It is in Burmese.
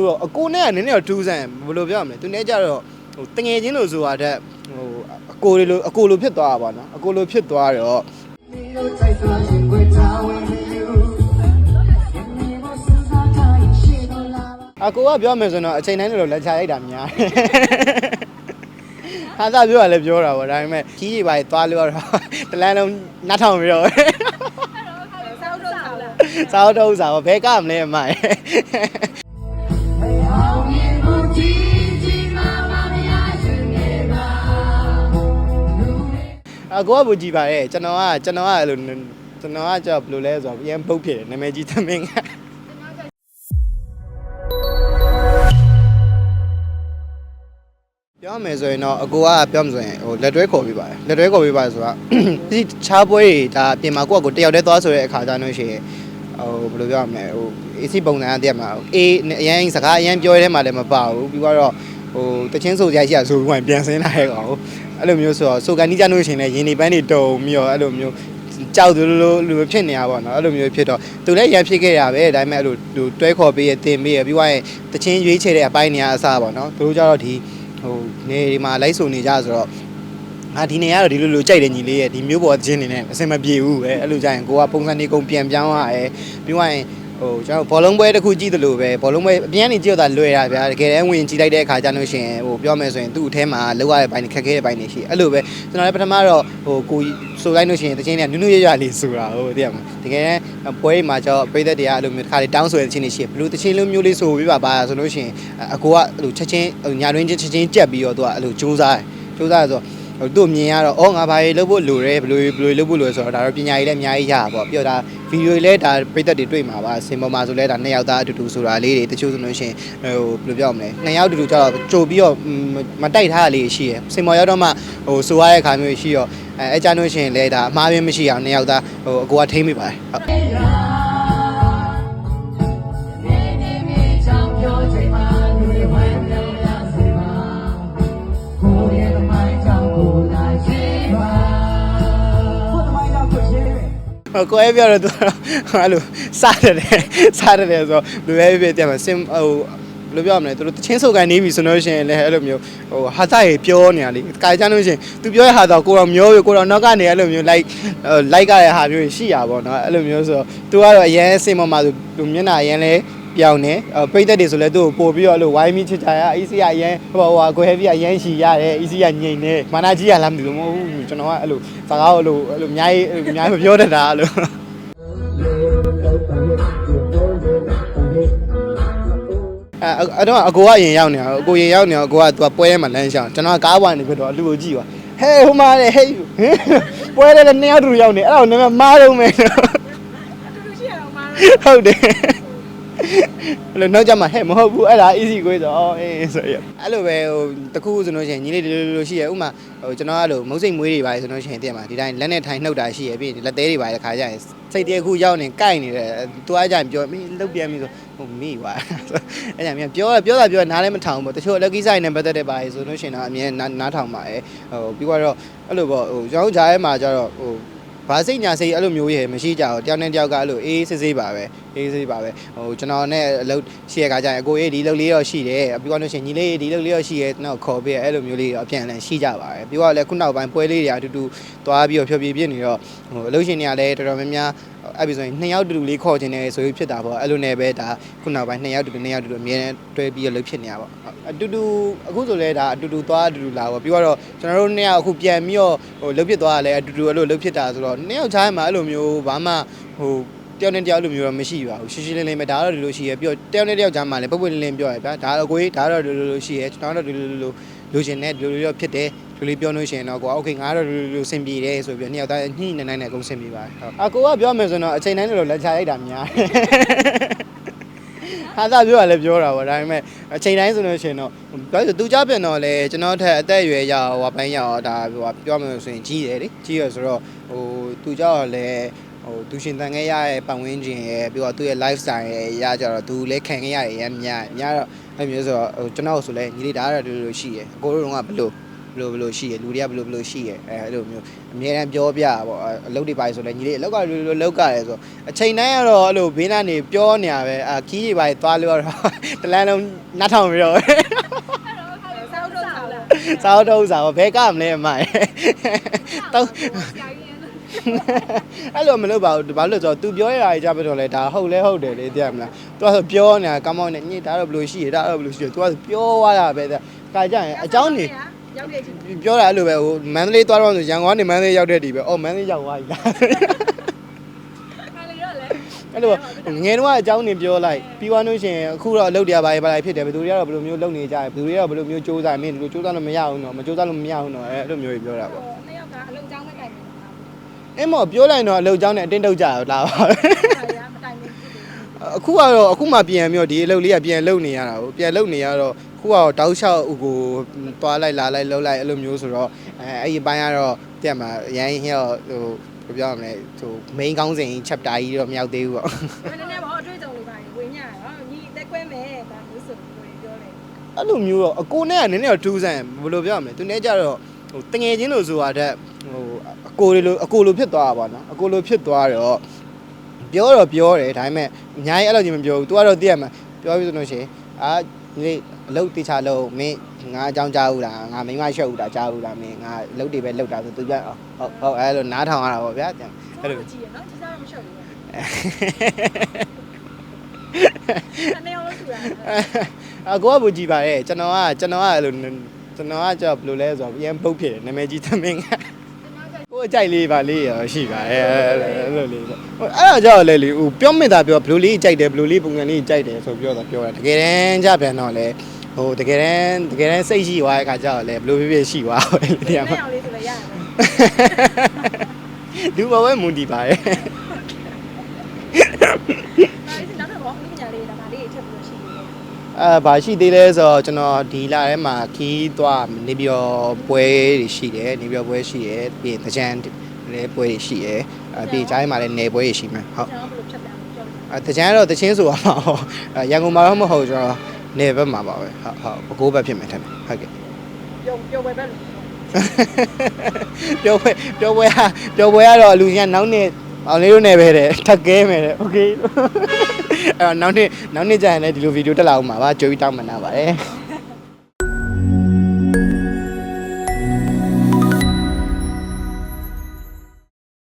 မျိုးတော့အကိုနဲ့ကနည်းနည်းတော့ထူးဆန်းဘယ်လိုပြောရမလဲသူနဲ့ကြတော့ဟိုတငယ်ချင်းလိုဆိုတာတဲ့ဟိုအကိုလိုအကိုလိုဖြစ်သွားတာပါနော်အကိုလိုဖြစ်သွားတော့အကိုကပြောမယ်ဆိုတော့အချိန်တိုင်းလိုလက်ချရိုက်တာများဟာသာပြောရလဲပြောတာပေါ့ဒါပေမဲ့ခီးကြီးပါသွားလို့တော့တလန်းလုံးနှတ်ထောင်ပြီးတော့စောက်တော့စောက်တော့ဥစားပါဘယ်ကမလဲအမ အကိုကဘူကြည့်ပါရဲ့ကျွန်တော်ကကျွန်တော်ကအဲ့လိုကျွန်တော်ကကြောက်ဘယ်လိုလဲဆိုတော့အရင်ပုတ်ဖြစ်တယ်နာမည်ကြီးသမင်းကပြောမယ်ဆိုရင်တော့အကိုကပြောမှဆိုရင်ဟိုလက်တွဲခေါ်ပေးပါတယ်လက်တွဲခေါ်ပေးပါတယ်ဆိုတာဒီချားပွဲတွေဒါပြင်မှာကိုကကိုတယောက်တည်းသွားဆိုတဲ့အခါကျတော့ရှိရင်ဟိုဘယ်လိုပြောရမလဲဟို AC ပုံစံအတည်းမှာအေးအရင်စကားအရင်ပြောရဲမှလည်းမပါဘူးပြီးတော့ဟိုတချင်းဆိုကြရရှိရဆိုပြီးဝင်ပြန်ဆင်းလာရဲ့ကောင် အဲ့လိုမျိုးဆိုတော့ဆိုကန်နီးကြလို့ရှိရင်လည်းရင်းနေပန်းတွေတုံပြီးတော့အဲ့လိုမျိုးကြောက်သလိုလိုလိုဖြစ်နေရပါတော့အဲ့လိုမျိုးဖြစ်တော့သူလည်းရန်ဖြစ်ခဲ့ရပဲဒါပေမဲ့အဲ့လိုသူတွဲခေါ်ပေးရတင်ပေးရပြီးသွားရင်တချင်းရွေးချယ်တဲ့အပိုင်းနေရအစားပါနော်သူတို့ကြတော့ဒီဟိုနေဒီမှာလိုက်ဆိုနေကြဆိုတော့ငါဒီနေရာတော့ဒီလိုလိုကြိုက်တယ်ညီလေးရဲ့ဒီမျိုးပေါ်ချင်းနေနဲ့အဆင်မပြေဘူးပဲအဲ့လိုကြရင်ကိုကပုံစံနေကုန်ပြန်ပြောင်းရတယ်ပြီးသွားရင် ဟိုကျွန်တော်ဘောလုံးပွဲတစ်ခုကြည့်သလိုပဲဘောလုံးပွဲအပြန်နေကြည့်တော့လွယ်တာဗျာတကယ်တမ်းဝင်ကြည့်လိုက်တဲ့အခါကျလို့ရှိရင်ဟိုပြောမယ်ဆိုရင်သူ့အထဲမှာလောက်ရတဲ့ဘိုင်းတွေခက်ခဲတဲ့ဘိုင်းတွေရှိအဲ့လိုပဲကျွန်တော်လည်းပထမတော့ဟိုကိုဆိုလိုက်လို့ရှိရင်တချင်းတွေကနုနုရရလေးဆိုတာဟိုတကယ်မှာတကယ်တမ်းပွဲတွေမှာကျတော့ပြည်သက်တွေကအဲ့လိုမျိုးတစ်ခါလေးတောင်းဆိုတဲ့တချင်းတွေရှိဘလို့တချင်းလိုမျိုးလေးဆိုပြပါပါဆိုလို့ရှိရင်အကိုကအဲ့လိုချက်ချင်းညာတွင်းချင်းချက်ချင်းကြက်ပြီးတော့သူကအဲ့လိုစူးစားတယ်စူးစားဆိုတော့ဟို သူ့မြင်ရတော့အော်ငါဘာကြီးလုပ်ဖို့လိုတယ်ဘယ်လိုဘယ်လိုလုပ်ဖို့လိုလဲဆိုတော့ဒါတော့ပညာရေးလည်းအများကြီးရတာပေါ့ပြီးတော့ဒါဗီဒီယိုတွေလည်းဒါပြည့်သက်တွေတွေ့မှာပါစင်ပေါ်မှာဆိုလဲဒါနှစ်ယောက်သားအတူတူဆိုတာလေးတွေတချို့ဆိုလို့ရှိရင်ဟိုဘယ်လိုပြောရမလဲနှစ်ယောက်အတူတူကျတော့ကြိုပြီးတော့မတိုက်ထားတာလေးရှိရယ်စင်ပေါ်ရောက်တော့မှဟိုဆိုရတဲ့ခါမျိုးရှိတော့အဲအကြမ်းလို့ရှိရင်လဲဒါအမှားရင်းမရှိအောင်နှစ်ယောက်သားဟိုအကူကထိမ့်မိပါတယ်ဟုတ် ကိုယ်ပြောတော့သူအဲ့လိုစားတယ်စားတယ်ဆိုတော့လူပဲပဲပြန်မှာစင်ဟိုဘယ်လိုပြောရမလဲသူတို့တချင်းဆုပ်ကန်နေပြီဆိုလို့ရှိရင်လည်းအဲ့လိုမျိုးဟိုဟာသားရေပြောနေတာလေကာကြလို့ရှိရင်သူပြောရဟာတော့ကိုတော့မျောပြီကိုတော့နောက်ကနေအဲ့လိုမျိုး like like ရတဲ့ဟာမျိုးရှိရပါတော့အဲ့လိုမျိုးဆိုတော့သူကတော့အရန်စင်ပေါ်မှာသူသူမျက်နှာအရန်လဲ ပြောင်းနေပိတ်သက်တွေဆိုလဲသူ့ကိုပို့ပြီးတော့အဲ့လိုဝိုင်းမိချစ်ချာရအီစီကအရန်ဟိုဟိုကိုဟဲဗီကအရန်ရှည်ရတယ်အီစီကငြိမ်နေမာနာကြီးကလားမသိဘူးမဟုတ်ဘူးကျွန်တော်ကအဲ့လိုစကားကိုအဲ့လိုအဲ့လိုအများကြီးအများကြီးမပြောတတ်တာအဲ့လိုအဲအဲ့တော့အကိုကအရင်ရောက်နေတာအကိုရင်ရောက်နေတော့အကိုကသူကပွဲထဲမှာလမ်းရှောင်းကျွန်တော်ကကားဝိုင်းနေပြတော့အလူကိုကြည့်ပါဟဲ့ဟိုမှာလေဟေးပွဲထဲလည်းနှစ်ယောက်တူရောက်နေအဲ့တော့နည်းနည်းမားတော့မယ်တူတူရှိရအောင်မားဟုတ်တယ် အဲ့လိုနောက်ကြမှာဟဲ့မဟုတ်ဘူးအဲ့ဒါ easy ကိုဆိုအော်အေးဆိုရအဲ့လိုပဲဟိုတခုဆိုလို့ရှိရင်ညီလေးဒီလိုလိုရှိရဥမာဟိုကျွန်တော်ကလို့မုတ်စိတ်မွေးတွေပါဆိုလို့ရှိရင်တည့်မှာဒီတိုင်းလက်နဲ့ထိုင်နှုတ်တာရှိရပြီးရင်လက်သေးတွေပါတဲ့ခါကျရင်စိတ်တည်းအခုရောက်နေကိုက်နေတယ်သူအားကြရင်ပြောမင်းလုတ်ပြန်ပြီဆိုဟိုမိပါအဲ့ကြပြန်ပြောပြောတာပြောနားလည်းမထောင်ဘူးတချို့လက်ကိစ္စတွေနဲ့ပတ်သက်တဲ့ပါလေဆိုလို့ရှိရင်တော့အမြဲနားထောင်ပါရဲ့ဟိုပြီးတော့အဲ့လိုပေါ့ဟိုကျောင်းကြားထဲမှာကျတော့ဟို ဘာစိတ်ညာစိတ်အဲ့လိုမျိုးရေမရှိကြဘူးတယောက်နဲ့တယောက်ကအဲ့လိုအေးဆေးဆေးပါပဲအေးဆေးပါပဲဟိုကျွန်တော်နဲ့အလုပ်ရှိရခါကျရင်အကိုရေးဒီလုပ်လေးတော့ရှိတယ်ပြီးတော့လို့ရှိရင်ညီလေးဒီလုပ်လေးတော့ရှိရဲကျွန်တော်ခေါ်ပေးအဲ့လိုမျိုးလေးတော့အပြန်အလှန်ရှိကြပါတယ်ပြီးတော့လည်းခုနောက်ပိုင်းပွဲလေးတွေအတူတူသွားပြီးတော့ဖြောပြပြနေတော့ဟိုအလုပ်ရှင်တွေကလည်းတော်တော်များများ အဲ့ဒီဆိုရင်နှစ်ယောက်တူတူလေးခေါ်ခြင်းနဲ့ဆိုပြီးဖြစ်တာပေါ့အဲ့လိုနဲ့ပဲဒါခုနောက်ပိုင်းနှစ်ယောက်တူတူနှစ်ယောက်တူတူအမြဲတမ်းတွဲပြီးတော့လုပ်ဖြစ်နေတာပေါ့အတူတူအခုဆိုလဲဒါအတူတူသွားအတူတူလာပေါ့ပြီးတော့ကျွန်တော်တို့နှစ်ယောက်အခုပြန်ပြီးတော့ဟိုလုပ်ဖြစ်သွားတာလည်းအတူတူအဲ့လိုလုပ်ဖြစ်တာဆိုတော့နှစ်ယောက်ချားမှာအဲ့လိုမျိုးဘာမှဟိုတယောက်နဲ့တယောက်လိုမျိုးတော့မရှိပါဘူးရှင်းရှင်းလင်းလင်းပဲဒါတော့ဒီလိုရှိရဲပြီးတော့တယောက်နဲ့တယောက်ကြားမှာလည်းပုပ်ပွင့်လင်းလင်းပြောရဗျာဒါတော့ကိုကြီးဒါတော့ဒီလိုလိုရှိရဲကျွန်တော်တို့ဒီလိုလိုလိုချင်တဲ့ဒီလိုလိုဖြစ်တယ် ဒီလိုပြောလို့ရှိရင်တော့ကိုโอเคငါတော့ဒီလိုလိုစင်ပြေတယ်ဆိုပြီးတော့နှစ်ယောက်သားညှိနေနိုင်တဲ့အကုန်စင်ပြေပါတယ်ဟုတ်အကိုကပြောမယ်ဆိုတော့အချိန်တိုင်းလိုလက်ချလိုက်တာများဟာသာပြောရလဲပြောတာပေါ့ဒါပေမဲ့အချိန်တိုင်းဆိုလို့ရှိရင်တော့ပြောဆိုသူကြပြန်တော့လေကျွန်တော်ထက်အသက်အရွယ်ရဟိုပိုင်းရအောင်ဒါဟိုပြောမယ်ဆိုရင်ကြီးတယ်လေကြီးရဆိုတော့ဟိုသူကြောက်လဲဟိုသူရှင်တန်ခဲ့ရတဲ့ပတ်ဝန်းကျင်ရဲ့ပြီးတော့သူ့ရဲ့ lifestyle ရဲ့ရကြတော့သူလည်းခံခဲ့ရရရမ်းများများတော့အဲ့မျိုးဆိုတော့ဟိုကျွန်တော်ဆိုလဲညီလေးဒါကတော့ဒီလိုရှိရယ်အကိုတို့ကဘလို့ ဘယ်လိုဘယ်လိုရှိရလူတွေကဘယ်လိုဘယ်လိုရှိရအဲအဲ့လိုမျိုးအများအားပြောပြတာပေါ့အဲအလုပ်တွေပါဆိုလဲညီလေးအလောက်ကလိုလိုလောက်ကရဲဆိုအချိန်တိုင်းကတော့အဲ့လိုဘေးနားနေပြောနေရပဲအာခီးကြီးပါသွားလို့တော့တလန်းလုံးနှတ်ထောင်ပြီးတော့ ဆောက်တော့ဆောက်လာ စားတော့စားတော့ဘဲကမလဲအမတော့အဲ့လိုမလုပ်ပါဘူးဘာလို့လဲဆိုတော့ तू ပြောရတာကြီးကြပြတော့လဲဒါဟုတ်လဲဟုတ်တယ်လေသိရမလား तू ကဆိုပြောနေတာကောင်းမောင်းနေညစ်ဒါတော့ဘယ်လိုရှိရဒါတော့ဘယ်လိုရှိရ तू ကပြောသွားတာပဲတဲ့ခါကြရင်အเจ้าနေ ရောက်တဲ့အချိန်မှာပြောတာအဲ့လိုပဲဟိုမန္တလေးသွားတော့ဆိုရန်ကုန်ကနေမန္တလေးရောက်တဲ့ဒီပဲအော်မန္တလေးရောက်သွားပြီလားခါလေးတော့လဲအဲ့လိုငယ်တော့အကြောင်းနေပြောလိုက်ပြီးသွားလို့ရှင်အခုတော့အလုပ်တရားဘာတွေဘာတွေဖြစ်တယ်ဘယ်သူတွေကတော့ဘယ်လိုမျိုးလုပ်နေကြတယ်ဘယ်သူတွေကတော့ဘယ်လိုမျိုးစ조사မင်းဒီလိုစ조사လို့မရဘူးတော့မစ조사လို့မရဘူးတော့အဲ့လိုမျိုးပြောတာပေါ့နှစ်ယောက်ကအလုပ်အကြောင်းပဲတိုင်တယ်အင်းမော်ပြောလိုက်တော့အလုပ်အကြောင်းနဲ့အတင်းတုတ်ကြတော့လာပါပဲအခုကတော့အခုမှပြန်ပြီးတော့ဒီအလုပ်လေးကပြန်လုပ်နေရတာကိုပြန်လုပ်နေရတော့ ခုကတော့တောက်လျှောက်ဥကိုသွားလိုက်လာလိုက်လှုပ်လိုက်အဲ့လိုမျိုးဆိုတော့အဲအဲ့ဒီဘိုင်းကတော့တက်မှာရန်ဟင်းတော့ဟိုဘယ်ပြောရမလဲဟို main ကောင်းစဉ် chapter ကြီးတော့မရောက်သေးဘူးပေါ့ဒါပေမဲ့လည်းဘောအတွေ့အကြုံတွေပါဝင်ညရတော့ညီတက်ခွဲမယ်ဒါမျိုးဆိုပြီးပြောတယ်အဲ့လိုမျိုးတော့အကိုနဲ့ကနည်းနည်းတော့ထူးဆန်းဘယ်လိုပြောရမလဲသူနဲ့ကြတော့ဟိုတငယ်ချင်းလို့ဆိုတာတဲ့ဟိုအကိုလိုအကိုလိုဖြစ်သွားတာပေါ့နော်အကိုလိုဖြစ်သွားတော့ပြောတော့ပြောတယ်ဒါပေမဲ့အများကြီးအဲ့လိုကြီးမပြောဘူး तू ကတော့သိရမှာပြောပြီးဆိုလို့ရှိရင်အာ ဒီအလုပ်တေချာလုပ်မင်းငါအကြောင်းကြားဘူးလားငါမိမရှုပ်ဘူးလားကြားဘူးလားမင်းငါအလုပ်တွေပဲလုပ်တာဆို तू ပြန်ဟုတ်ဟုတ်အဲ့လိုနားထောင်ရတာပေါ့ဗျာအဲ့လိုကြည့်ရနော်ကြည့်စားတော့မရှုပ်ဘူးအနေအောင်လို့ဆိုတာအကိုကဘူကြည့်ပါရဲ့ကျွန်တော်ကကျွန်တော်ကအဲ့လိုကျွန်တော်ကကြောက်ဘယ်လိုလဲဆိုတော့အရင်ပုတ်ဖြစ်တယ်နာမည်ကြီးသမင်းက ကိုအကြိုက်လေးပါလေးရရှိပါတယ်အဲ့လိုလေးပေါ့အဲ့ဒါကြောက်လေလေဟိုပြောမိတာပြောဘယ်လိုလေးကြိုက်တယ်ဘယ်လိုလေးပုံစံလေးကြိုက်တယ်ဆိုပြောတာပြောတာတကယ်တမ်းကြပြန်တော့လေဟိုတကယ်တမ်းတကယ်တမ်းစိတ်ရှိသွားတဲ့အခါကျတော့လေဘယ်လိုဖြစ်ဖြစ်ရှိသွားတယ်ဒီအနေမှာအောင်လေးဆိုလည်းရတယ်လူဘဝမူတည်ပါရဲ့ ဒါလေးနောက်တော့ဘောပညာလေးဒါပါလေးထပ်ပြီးရှိနေတယ် အာဘာရှိသေးလဲဆိုတော့ကျွန်တော်ဒီလထဲမှာခီးသွားနေပြီးတော့ပွဲတွေရှိတယ်နေပြီးတော့ပွဲရှိတယ်ပြီးရင်တကြံလည်းပွဲတွေရှိတယ်အပြီးကြားထဲမှာလည်းနေပွဲတွေရှိမယ်ဟုတ် ကျွန်တော်ဘယ်လိုဖြတ်တယ်ပြောလို့ အတကြံကတော့တချင်းဆိုပါမှာဟုတ်အဲရန်ကုန်မှာတော့မဟုတ်ကျွန်တော်နေဘက်မှာပါပဲဟုတ်ဟုတ်ဘကိုးဘက်ဖြစ်မယ်ထင်တယ်ဟုတ်ကဲ့ ပြောပြောပဲပဲလို့ ပြောပွဲပြောပွဲဟာပြောပွဲကတော့လူကြီးကနောက်နေ့အောင်လေးတို့နေပဲတဲ့ထပ်ကဲမယ်တဲ့โอเค အဲ့တော့နောက်နေ့နောက်နေ့ကျရင်လည်းဒီလိုဗီဒီယိုတက်လာအောင်ပါပါကြိုပြီးတောင်းမှန်တာပါတယ်